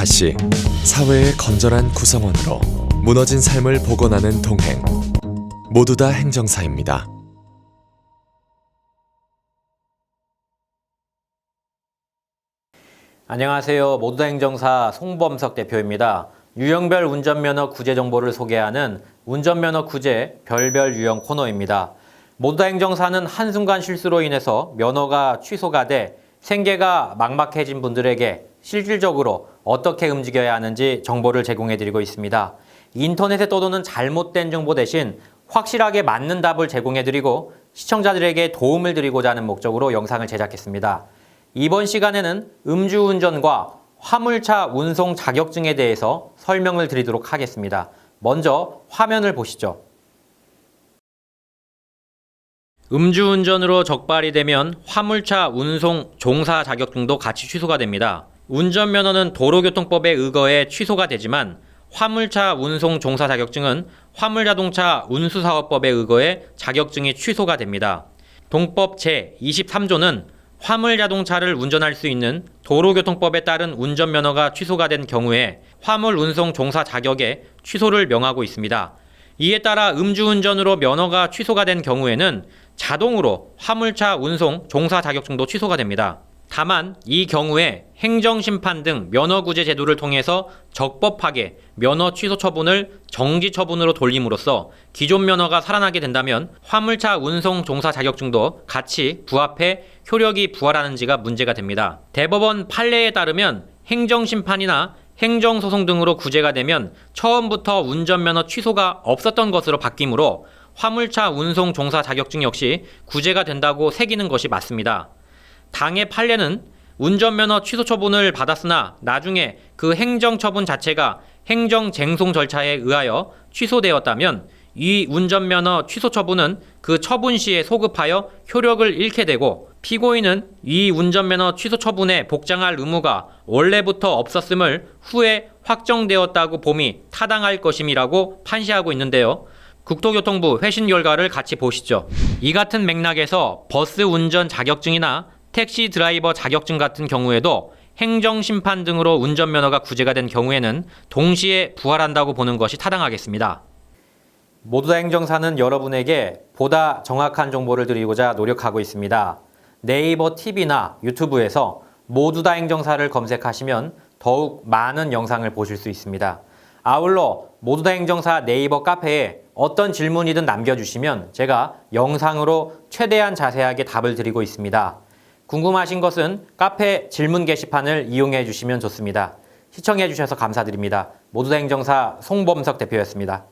다시 사회의 건전한 구성원으로 무너진 삶을 복원하는 동행 모두 다 행정사입니다. 안녕하세요. 모두 다 행정사 송범석 대표입니다. 유형별 운전면허 구제 정보를 소개하는 운전면허 구제 별별 유형 코너입니다. 모두 다 행정사는 한순간 실수로 인해서 면허가 취소가 돼 생계가 막막해진 분들에게 실질적으로 어떻게 움직여야 하는지 정보를 제공해 드리고 있습니다. 인터넷에 떠도는 잘못된 정보 대신 확실하게 맞는 답을 제공해 드리고 시청자들에게 도움을 드리고자 하는 목적으로 영상을 제작했습니다. 이번 시간에는 음주운전과 화물차 운송 자격증에 대해서 설명을 드리도록 하겠습니다. 먼저 화면을 보시죠. 음주운전으로 적발이 되면 화물차 운송 종사 자격증도 같이 취소가 됩니다. 운전면허는 도로교통법에 의거해 취소가 되지만 화물차 운송 종사 자격증은 화물자동차 운수사업법에 의거해 자격증이 취소가 됩니다. 동법 제23조는 화물 자동차를 운전할 수 있는 도로교통법에 따른 운전면허가 취소가 된 경우에 화물 운송 종사 자격에 취소를 명하고 있습니다. 이에 따라 음주운전으로 면허가 취소가 된 경우에는 자동으로 화물차 운송 종사 자격증도 취소가 됩니다. 다만 이 경우에 행정심판 등 면허구제 제도를 통해서 적법하게 면허 취소 처분을 정지 처분으로 돌림으로써 기존 면허가 살아나게 된다면 화물차 운송 종사 자격증도 같이 부합해 효력이 부활하는지가 문제가 됩니다. 대법원 판례에 따르면 행정심판이나 행정소송 등으로 구제가 되면 처음부터 운전면허 취소가 없었던 것으로 바뀌므로 화물차 운송 종사 자격증 역시 구제가 된다고 새기는 것이 맞습니다. 당의 판례는 운전면허 취소 처분을 받았으나 나중에 그 행정 처분 자체가 행정 쟁송 절차에 의하여 취소되었다면 이 운전면허 취소 처분은 그 처분 시에 소급하여 효력을 잃게 되고 피고인은 이 운전면허 취소 처분에 복장할 의무가 원래부터 없었음을 후에 확정되었다고 봄이 타당할 것임이라고 판시하고 있는데요. 국토교통부 회신 결과를 같이 보시죠. 이 같은 맥락에서 버스 운전 자격증이나 택시 드라이버 자격증 같은 경우에도 행정심판 등으로 운전면허가 구제가 된 경우에는 동시에 부활한다고 보는 것이 타당하겠습니다. 모두 다 행정사는 여러분에게 보다 정확한 정보를 드리고자 노력하고 있습니다. 네이버 TV나 유튜브에서 모두 다 행정사를 검색하시면 더욱 많은 영상을 보실 수 있습니다. 아울러 모두 다 행정사 네이버 카페에 어떤 질문이든 남겨주시면 제가 영상으로 최대한 자세하게 답을 드리고 있습니다. 궁금하신 것은 카페 질문 게시판을 이용해 주시면 좋습니다. 시청해 주셔서 감사드립니다. 모두다 행정사 송범석 대표였습니다.